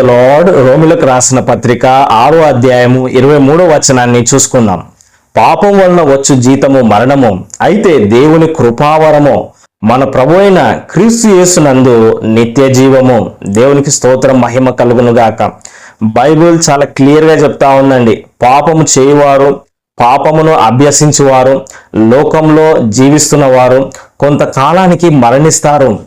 Lord రోమిలకు రాసిన పత్రిక ఆరో అధ్యాయము ఇరవై మూడో వచనాన్ని చూసుకుందాం. పాపం వలన వచ్చు జీతము మరణము. అయితే దేవుని కృపావరము మన ప్రభు అయిన క్రీస్తు యేసునందు నిత్య జీవము. దేవునికి స్తోత్రం మహిమ కలుగును గాక. బైబిల్ చాలా క్లియర్గా చెప్తా ఉందండి. పాపము చేయవారు పాపమును అభ్యసించేవారు లోకంలో జీవిస్తున్నవారు కొంతకాలానికి మరణిస్తారు.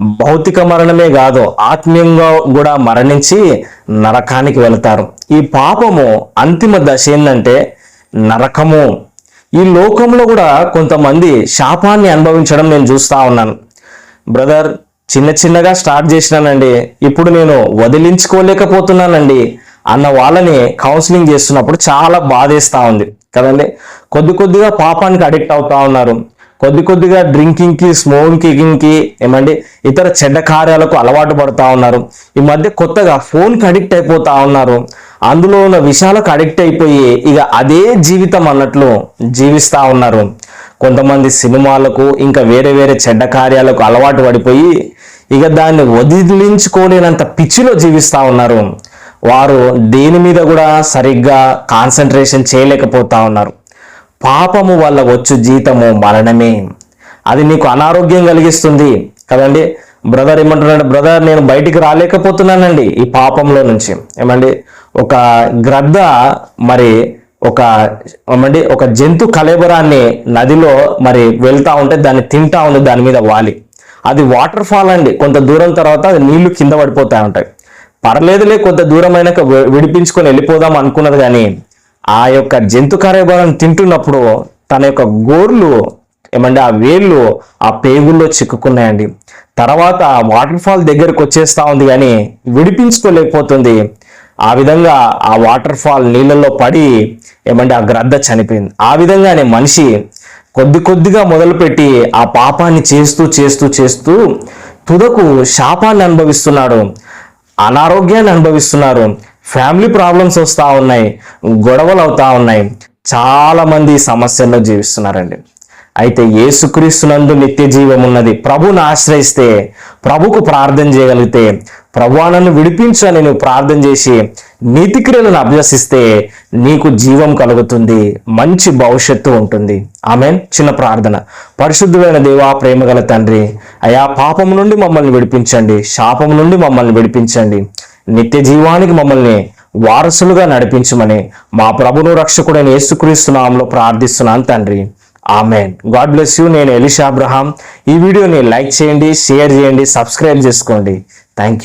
భౌతిక మరణమే కాదు ఆత్మీయంగా కూడా మరణించి నరకానికి వెళతారు. ఈ పాపము అంతిమ దశ ఏంటంటే నరకము. ఈ లోకంలో కూడా కొంతమంది శాపాన్ని అనుభవించడం నేను చూస్తా ఉన్నాను. బ్రదర్ చిన్న చిన్నగా స్టార్ట్ చేసినానండి. ఇప్పుడు నేను వదిలించుకోలేకపోతున్నానండి అన్న వాళ్ళని కౌన్సిలింగ్ చేస్తున్నప్పుడు చాలా బాధేస్తా ఉంది. కదండి? కొద్ది కొద్దిగా పాపానికి అడిక్ట్ అవుతా ఉన్నారు. కొద్ది కొద్దిగా డ్రింకింగ్కి స్మోకింగ్కి ఏమండి ఇతర చెడ్డ కార్యాలకు అలవాటు పడుతూ ఉన్నారు. ఈ మధ్య కొత్తగా ఫోన్కి అడిక్ట్ అయిపోతా ఉన్నారు. అందులో ఉన్న విషయాలకు అడిక్ట్ అయిపోయి ఇక అదే జీవితం అన్నట్లు జీవిస్తా ఉన్నారు. కొంతమంది సినిమాలకు ఇంకా వేరే వేరే చెడ్డ కార్యాలకు అలవాటు పడిపోయి ఇక దాన్ని వదిలించుకోలేనంత పిచ్చిలో జీవిస్తా ఉన్నారు. వారు దేని మీద కూడా సరిగ్గా కాన్సన్ట్రేషన్ చేయలేకపోతా ఉన్నారు. పాపము వల్ల వచ్చు జీతము మరణమే. అది నీకు అనారోగ్యం కలిగిస్తుంది. కదండి? బ్రదర్ ఏమంటున్నాడు? బ్రదర్ నేను బయటికి రాలేకపోతున్నానండి ఈ పాపంలో నుంచి. ఏమండి? ఒక గ్రద్ద మరి ఒక ఏమండి? ఒక జంతు కలేబరాన్ని నదిలో మరి వెళ్తా ఉంటే దాన్ని తింటా ఉంది దాని మీద వాలి. అది వాటర్ ఫాల్ అండి. కొంత దూరం తర్వాత అది నీళ్ళు కింద పడిపోతా ఉంటాయి. పర్లేదులే కొంత దూరం అయినాక విడిపించుకొని వెళ్ళిపోదాం అనుకున్నది కానీ ఆ యొక్క జంతు కరేబరం తింటున్నప్పుడు తన యొక్క గోర్లు ఏమంటే ఆ వేళ్ళు ఆ పేగుల్లో చిక్కుకున్నాయండి. తర్వాత వాటర్ ఫాల్ దగ్గరకు వచ్చేస్తా ఉంది కానీ విడిపించుకోలేకపోతుంది. ఆ విధంగా ఆ వాటర్ ఫాల్ నీళ్ళల్లో పడి ఏమంటే ఆ గ్రద్ద చనిపోయింది. ఆ విధంగానే మనిషి కొద్ది కొద్దిగా మొదలుపెట్టి ఆ పాపాన్ని చేస్తూ చేస్తూ చేస్తూ తుదకు శాపాన్ని అనుభవిస్తున్నాడు అనారోగ్యాన్ని అనుభవిస్తున్నారు ఫ్యామిలీ ప్రాబ్లమ్స్ వస్తూ ఉన్నాయి గొడవలు అవుతా ఉన్నాయి. చాలామంది సమస్యల్లో జీవిస్తున్నారండి. అయితే ఏసుక్రీస్తునందు నిత్య జీవం ఉన్నది. ప్రభుని ఆశ్రయిస్తే ప్రభుకు ప్రార్థన చేయగలిగితే ప్రభు నన్ను విడిపించు అని నువ్వు ప్రార్థన చేసి నీతి క్రియలను అభ్యసిస్తే నీకు జీవం కలుగుతుంది మంచి భవిష్యత్తు ఉంటుంది. ఆమె చిన్న ప్రార్థన. పరిశుద్ధులైన దేవా ప్రేమగల తండ్రి అయా పాపం నుండి మమ్మల్ని విడిపించండి. శాపం నుండి మమ్మల్ని విడిపించండి. నిత్య జీవానికి మమ్మల్ని వారసులుగా నడిపించమని మా ప్రభును రక్షకుడైన యేసుక్రీస్తు నామంలో ప్రార్థిస్తున్నాను తండ్రి. ఆమెన్. God bless you. నేను ఎలిషా అబ్రహాం. ఈ వీడియోని లైక్ చేయండి షేర్ చేయండి సబ్స్క్రైబ్ చేసుకోండి. Thank you